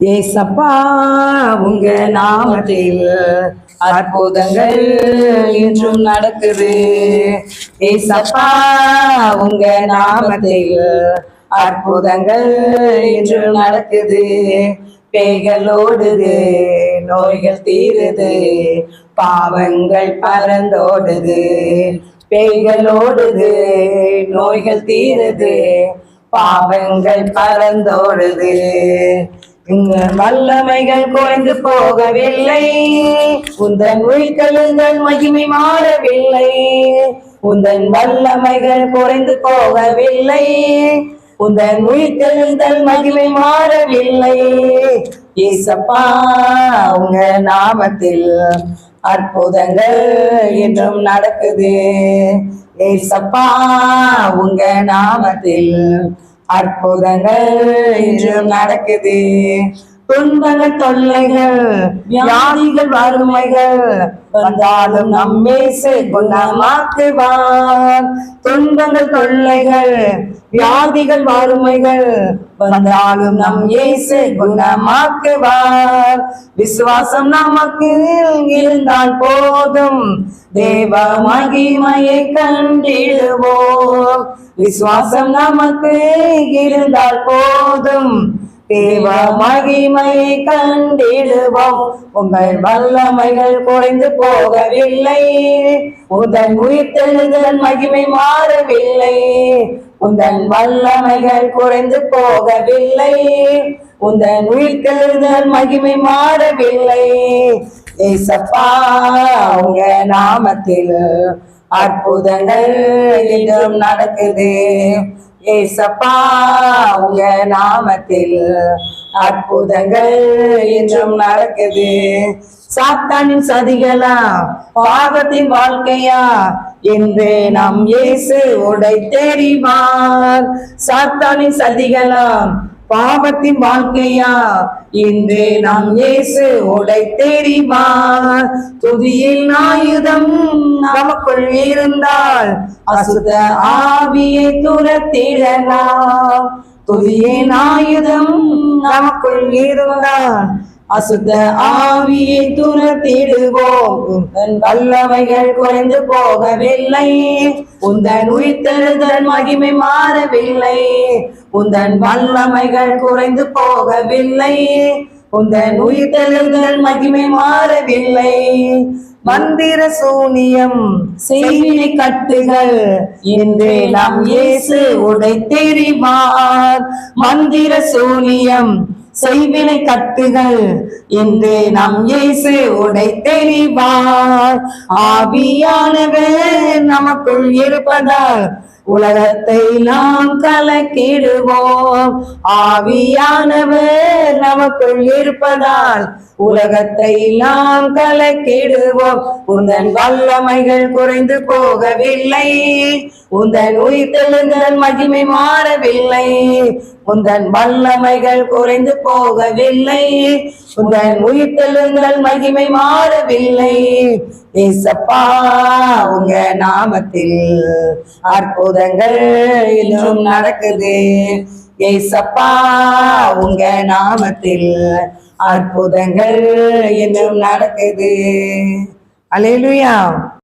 ஏசப்பா உங்க நாமத்தில் அற்புதங்கள் இன்றும் நடக்குது. ஏசப்பா உங்க நாமத்தில் அற்புதங்கள் இன்றும் நடக்குது. பேய்கள் ஓடுது நோய்கள் தீருது பாவங்கள் பறந்தோடுது. பேய்கள் ஓடுது நோய்கள் தீருது பாவங்கள் பறந்தோடுது. இங்க வல்லமைகள் குறைந்து போகவில்லை. உந்தன் உயிர்கழுங்கள் மகிமை மாறவில்லை. உந்தன் வல்லமைகள் குறைந்து போகவில்லை. உந்தன் உயிர்கழுங்கள் மகிமை மாறவில்லை. ஏசப்பா உங்க நாமத்தில் அற்புதங்கள் என்றும் நடக்குது. ஏசப்பா உங்க நாமத்தில் அற்புதங்கள் இன்றும் நடக்குது. துன்பங்கள் தொல்லைகள் வியாதிகள் வறுமைகள் வந்தாலும் நம்மேசு குணமாக்குவார் துன்பங்கள் தொல்லைகள் வியாதிகள் வறுமைகள் வந்தாலும் நம் இயேசு குணமாக்குவார் விசுவாசம் நமக்கு இருந்தால் போதும். தேவ மகிமையை கண்டிடுவோம். விசுவாசம் நமக்கு இருந்தால் போதும். தேவ மகிமையை கண்டிடுவோம். உங்கள் வல்லமைகள் குறைந்து போகவில்லை. உதன் உயிர்த்தெழுதல் மகிமை மாறவில்லை. உந்தன் வல்லமைகள் குறைந்து போகவில்லை. உந்தன் உயிர்த்தெழுதல் மகிமை மாறவில்லை. ஏசப்பா உங்க நாமத்தில் அற்புதங்கள் இன்றும் நடக்குது. ஏசப்பா உங்க நாமத்தில் அற்புதங்கள் என்றும் நடக்குது. சாத்தானின் சதிகளா பாகத்தின் வாழ்க்கையா? என்று நம் இயேசு உடை தெரிவார் சாத்தானின் சதிகளா பாவத்தின் வாழ்க்கையா? இன்று நாம் இயேசு உடை தெரிவா துதியில் ஆயுதம் நமக்குள் இருந்தால் அசுத ஆவியை துரத்திடலாம் துதியின் ஆயுதம் நமக்குள் இருந்தால் அசுத்த ஆவியை துரத்திடுவோம். உந்தன் வல்லமைகள் குறைந்து போகவில்லை. உந்தன் உயிர்த்தெழுதல் மகிமை மாறவில்லை. உந்தன் வல்லமைகள் குறைந்து போகவில்லை. உந்தன் உயிர்த்தெழுதல் மகிமை மாறவில்லை. மந்திர சூனியம் செய்வினை கட்டுகள் என்று நாம் இயேசு உடை தெரிவார். மந்திர சூனியம் செய்வினை கட்டுகள் என்று நம் இயேசு உடை தெரிவார். ஆவியானவர் நமக்குள் இருப்பதால் உலகத்தை நாம் கலக்கிடுவோம். ஆவியானவர் நமக்குள் இருப்பதால் உலகத்தை நாம் கலக்கிடுவோம். உந்தன் வல்லமைகள் குறைந்து போகவில்லை. உந்தன் உயிர்த்தெழுந்தன் மகிமை மாறவில்லை. உந்தன் வல்லமைகள் குறைந்து போகவில்லை. உந்தன் உயிர்த்தெழுந்தல் மகிமை மாறவில்லை. ஏசப்பா உங்க நாமத்தில் அற்புதங்கள் இன்னும் நடக்குது. ஏசப்பா உங்க நாமத்தில் அற்புதங்கள் இன்னும் நடக்குது. அலையிலுயா.